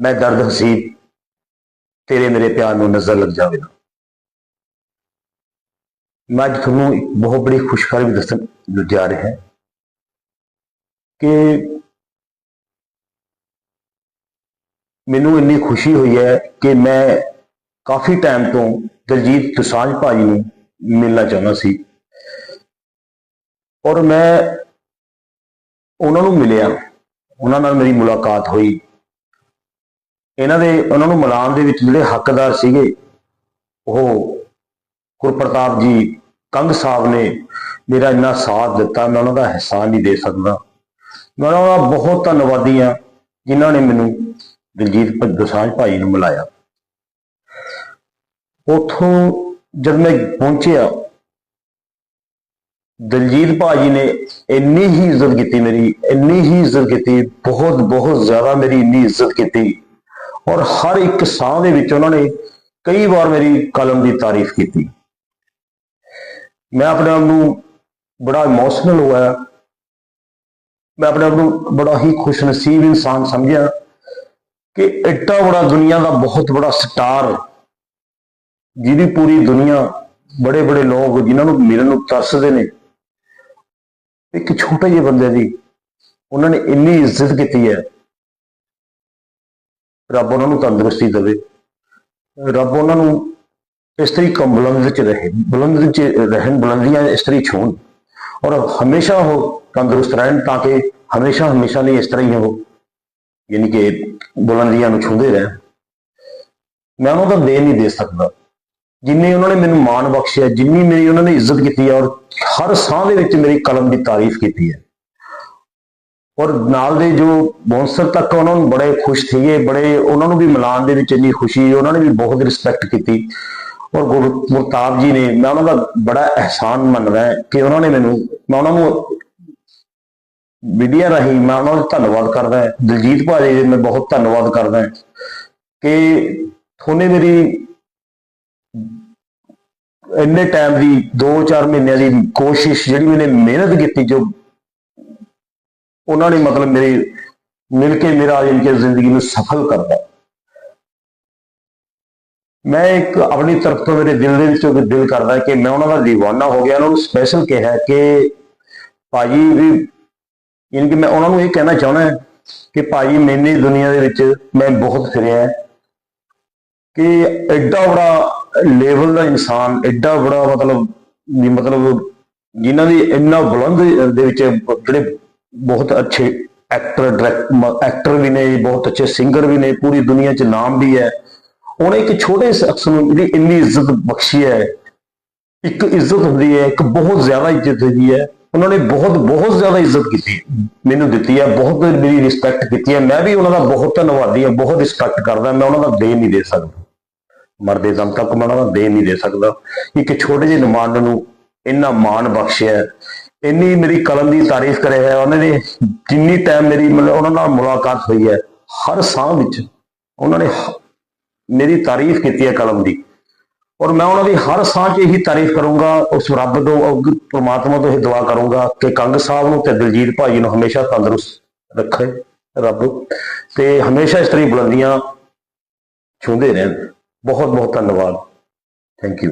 ਮੈਂ ਦਰਦ ਹਸੀਬ ਤੇਰੇ ਮੇਰੇ ਪਿਆਰ ਨੂੰ ਨਜ਼ਰ ਲੱਗ ਜਾਵੇ ਨਾ। ਮੈਂ ਅੱਜ ਤੁਹਾਨੂੰ ਇੱਕ ਬਹੁਤ ਬੜੀ ਖੁਸ਼ਖਬਰੀ ਦੱਸਣ ਜਾ ਰਿਹਾ ਹਾਂ ਕਿ ਮੈਨੂੰ ਇੰਨੀ ਖੁਸ਼ੀ ਹੋਈ ਹੈ ਕਿ ਮੈਂ ਕਾਫੀ ਟਾਈਮ ਤੋਂ ਦਲਜੀਤ ਦੋਸਾਂਝ ਭਾਜੀ ਨੂੰ ਮਿਲਣਾ ਚਾਹੁੰਦਾ ਸੀ ਔਰ ਮੈਂ ਉਹਨਾਂ ਨੂੰ ਮਿਲਿਆ। ਉਹਨਾਂ ਨਾਲ ਮੇਰੀ ਮੁਲਾਕਾਤ ਹੋਈ। ਇਹਨਾਂ ਦੇ, ਉਹਨਾਂ ਨੂੰ ਮਿਲਾਉਣ ਦੇ ਵਿੱਚ ਜਿਹੜੇ ਹੱਕਦਾਰ ਸੀਗੇ, ਉਹ ਗੁਰਪ੍ਰਤਾਪ ਜੀ ਕੰਗ ਸਾਹਿਬ ਨੇ ਮੇਰਾ ਇੰਨਾ ਸਾਥ ਦਿੱਤਾ, ਮੈਂ ਉਹਨਾਂ ਦਾ ਅਹਿਸਾਨ ਨਹੀਂ ਦੇ ਸਕਦਾ। ਮੈਂ ਉਹਨਾਂ ਦਾ ਬਹੁਤ ਧੰਨਵਾਦੀ ਹਾਂ, ਜਿਨ੍ਹਾਂ ਨੇ ਮੈਨੂੰ ਦਿਲਜੀਤ ਭ- ਦੋਸਾਂਝ ਭਾਈ ਨੂੰ ਮਿਲਾਇਆ। ਉਥੋਂ ਜਦ ਮੈਂ ਪਹੁੰਚਿਆ, ਦਲਜੀਤ ਭਾਜੀ ਨੇ ਇੰਨੀ ਹੀ ਇੱਜ਼ਤ ਕੀਤੀ ਮੇਰੀ, ਇੰਨੀ ਹੀ ਇੱਜ਼ਤ ਕੀਤੀ ਬਹੁਤ ਬਹੁਤ ਜ਼ਿਆਦਾ ਮੇਰੀ ਇੰਨੀ ਇੱਜ਼ਤ ਕੀਤੀ। ਔਰ ਹਰ ਇੱਕ ਸਾਹ ਦੇ ਵਿੱਚ ਉਹਨਾਂ ਨੇ ਕਈ ਵਾਰ ਮੇਰੀ ਕਲਮ ਦੀ ਤਾਰੀਫ ਕੀਤੀ। ਮੈਂ ਆਪਣੇ ਆਪ ਨੂੰ ਬੜਾ ਇਮੋਸ਼ਨਲ ਹੋਇਆ। ਮੈਂ ਆਪਣੇ ਆਪ ਨੂੰ ਬੜਾ ਹੀ ਖੁਸ਼ਨਸੀਬ ਇਨਸਾਨ ਸਮਝਿਆ ਕਿ ਐਡਾ ਬੜਾ ਦੁਨੀਆ ਦਾ ਬਹੁਤ ਬੜਾ ਸਟਾਰ ਜਿਹਦੀ ਪੂਰੀ ਦੁਨੀਆ ਬੜੇ ਬੜੇ ਲੋਕ ਜਿਨ੍ਹਾਂ ਨੂੰ ਮਿਲਣ ਨੂੰ ਤਰਸਦੇ ਨੇ। ਇੱਕ ਛੋਟੇ ਜਿਹੇ ਬੰਦੇ ਦੀ ਉਹਨਾਂ ਨੇ ਇੰਨੀ ਇੱਜ਼ਤ ਕੀਤੀ ਹੈ। ਰੱਬ ਉਹਨਾਂ ਨੂੰ ਤੰਦਰੁਸਤੀ ਦੇਵੇ। ਰੱਬ ਉਹਨਾਂ ਨੂੰ ਇਸ ਤਰੀਕੇ ਬੁਲੰਦ ਵਿੱਚ ਰਹੇ, ਬੁਲੰਦ ਵਿੱਚ ਰਹਿਣ, ਬੁਲੰਦੀਆਂ ਇਸ ਤਰੀ ਛੂਣ ਔਰ ਹਮੇਸ਼ਾ ਉਹ ਤੰਦਰੁਸਤ ਰਹਿਣ ਤਾਂ ਕਿ ਹਮੇਸ਼ਾ ਹਮੇਸ਼ਾ ਲਈ ਇਸ ਤਰ੍ਹਾਂ ਹੀ ਉਹ ਯਾਨੀ ਕਿ ਬੁਲੰਦੀਆਂ ਨੂੰ ਛੂੰਦੇ ਰਹਿਣ। ਮੈਂ ਉਹਨਾਂ ਦਾ ਦੇਣ ਨਹੀਂ ਦੇ ਸਕਦਾ। ਜਿੰਨੀ ਉਹਨਾਂ ਨੇ ਮੈਨੂੰ ਮਾਣ ਬਖਸ਼ਿਆ, ਜਿੰਨੀ ਮੇਰੀ ਉਹਨਾਂ ਨੇ ਇੱਜ਼ਤ ਕੀਤੀ ਹੈ ਔਰ ਹਰ ਸਾਹ ਦੇ ਵਿੱਚ ਮੇਰੀ ਕਲਮ ਦੀ ਤਾਰੀਫ ਕੀਤੀ ਹੈ ਔਰ ਨਾਲ ਦੇ ਜੋ ਬੌਂਸਰ ਤੱਕ ਉਹਨਾਂ ਨੂੰ ਬੜੇ ਖੁਸ਼ ਸੀਗੇ, ਬੜੇ ਉਹਨਾਂ ਨੂੰ ਵੀ ਮਿਲਾਨ ਦੇ ਵਿੱਚ ਇੰਨੀ ਖੁਸ਼ੀ, ਉਹਨਾਂ ਨੇ ਵੀ ਬਹੁਤ ਰਿਸਪੈਕਟ ਕੀਤੀ। ਔਰ ਗੁਰ ਗੁਰਤਾਬ ਜੀ ਨੇ, ਮੈਂ ਉਹਨਾਂ ਦਾ ਬੜਾ ਅਹਿਸਾਨ ਮੰਨਦਾ ਕਿ ਉਹਨਾਂ ਨੇ ਮੈਨੂੰ, ਮੈਂ ਉਹਨਾਂ ਨੂੰ ਮੀਡੀਆ ਰਾਹੀਂ ਮੈਂ ਉਹਨਾਂ ਦਾ ਧੰਨਵਾਦ ਕਰਦਾ ਹਾਂ। ਦਿਲਜੀਤ ਭਾਜੀ ਜੀ ਮੈਂ ਬਹੁਤ ਧੰਨਵਾਦ ਕਰਦਾ ਕਿ ਤੁਹਾਨੇ ਮੇਰੀ ਇੰਨੇ ਟਾਈਮ ਦੀ 2-4 ਮਹੀਨਿਆਂ ਦੀ ਕੋਸ਼ਿਸ਼ ਜਿਹੜੀ ਮੈਨੇ ਮਿਹਨਤ ਕੀਤੀ, ਜੋ ਉਹਨਾਂ ਨੇ ਮਤਲਬ ਮੇਰੇ ਮਿਲ ਕੇ ਮੇਰਾ ਯਾਨੀ ਕਿ ਜ਼ਿੰਦਗੀ ਨੂੰ ਸਫਲ ਕਰਦਾ ਮੈਂ ਇੱਕ ਆਪਣੀ ਤਰਫ ਤੋਂ ਮੇਰੇ ਦਿਲ ਦੇ ਵਿੱਚੋਂ ਦਿਲ ਕਰਦਾ ਕਿ ਮੈਂ ਉਹਨਾਂ ਦਾ دیਵਾਨਾ ਹੋ ਗਿਆ, ਉਹਨਾਂ ਨੂੰ ਸਪੈਸ਼ਲ ਕਿਹਾ ਕਿ ਭਾਜੀ ਵੀ ਯਾਨੀ ਕਿ ਮੈਂ ਉਹਨਾਂ ਨੂੰ ਇਹ ਕਹਿਣਾ ਚਾਹੁੰਦਾ ਕਿ ਭਾਜੀ ਮੈਨੇ ਦੁਨੀਆ ਦੇ ਵਿੱਚ ਮੈਂ ਬਹੁਤ ਫਿਰਿਆ ਕਿ ਐਡਾ ਬੜਾ ਲੈਵਲ ਦਾ ਇਨਸਾਨ, ਐਡਾ ਬੜਾ ਮਤਲਬ ਮਤਲਬ ਜਿਨ੍ਹਾਂ ਦੀ ਇੰਨਾ ਬੁਲੰਦ ਦੇ ਵਿੱਚ ਜਿਹੜੇ ਬਹੁਤ ਅੱਛੇ ਐਕਟਰ ਐਕਟਰ ਵੀ ਨੇ, ਬਹੁਤ ਅੱਛੇ ਸਿੰਗਰ ਵੀ ਨੇ, ਪੂਰੀ ਦੁਨੀਆ 'ਚ ਨਾਮ ਵੀ ਹੈ। ਉਹਨੇ ਇੱਕ ਛੋਟੇ ਸ਼ਖਸ ਨੂੰ ਜਿਹੜੀ ਇੰਨੀ ਇੱਜ਼ਤ ਬਖਸ਼ੀ ਹੈ, ਇੱਕ ਇੱਜ਼ਤ ਹੁੰਦੀ ਹੈ, ਇੱਕ ਬਹੁਤ ਜ਼ਿਆਦਾ ਇੱਜ਼ਤ ਹੁੰਦੀ ਹੈ, ਉਹਨਾਂ ਨੇ ਬਹੁਤ ਬਹੁਤ ਜ਼ਿਆਦਾ ਇੱਜ਼ਤ ਕੀਤੀ, ਮੈਨੂੰ ਦਿੱਤੀ ਹੈ, ਬਹੁਤ ਮੇਰੀ ਰਿਸਪੈਕਟ ਕੀਤੀ ਹੈ, ਮੈਂ ਵੀ ਉਹਨਾਂ ਦਾ ਬਹੁਤ ਧੰਨਵਾਦੀ ਹਾਂ, ਬਹੁਤ ਰਿਸਪੈਕਟ ਕਰਦਾ, ਮੈਂ ਉਹਨਾਂ ਦਾ ਦੇ ਨਹੀਂ ਦੇ ਸਕਦਾ। ਮਰਦੇ ਦਮ ਤੱਕ ਮੈਂ ਉਹਨਾਂ ਦਾ ਦੇ ਨਹੀਂ ਦੇ ਸਕਦਾ। ਇੱਕ ਛੋਟੇ ਜਿਹੇ ਨਮਾਨ ਨੂੰ ਇੰਨਾ ਮਾਣ ਬਖਸ਼ਿਆ ਇੰਨੀ ਮੇਰੀ ਕਲਮ ਦੀ ਤਾਰੀਫ ਕਰਿਆ ਹੈ, ਉਹਨਾਂ ਨੇ ਜਿੰਨੀ ਟਾਈਮ ਮੇਰੀ ਮਤਲਬ ਉਹਨਾਂ ਨਾਲ ਮੁਲਾਕਾਤ ਹੋਈ ਹੈ, ਹਰ ਸਾਹ ਵਿੱਚ ਉਹਨਾਂ ਨੇ ਹ- ਮੇਰੀ ਤਾਰੀਫ ਕੀਤੀ ਹੈ ਕਲਮ ਦੀ। ਔਰ ਮੈਂ ਉਹਨਾਂ ਦੀ ਹਰ ਸਾਹ 'ਚ ਇਹੀ ਤਾਰੀਫ ਕਰੂੰਗਾ, ਉਸ ਰੱਬ ਤੋਂ, ਅਗ- ਪ੍ਰਮਾਤਮਾ ਤੋਂ ਇਹ ਦੁਆ ਕਰੂੰਗਾ ਕਿ ਕੰਗ ਸਾਹਿਬ ਨੂੰ ਤੇ ਦਿਲਜੀਤ ਭਾਜੀ ਨੂੰ ਹਮੇਸ਼ਾ ਤੰਦਰੁਸਤ ਰੱਖੇ ਰੱਬ ਤੇ ਹਮੇਸ਼ਾ ਇਸ ਤਰ੍ਹਾਂ ਬੁਲੰਦੀਆਂ ਛੂੰਹਦੇ ਰਹਿਣ। ਬਹੁਤ ਬਹੁਤ ਧੰਨਵਾਦ। Thank you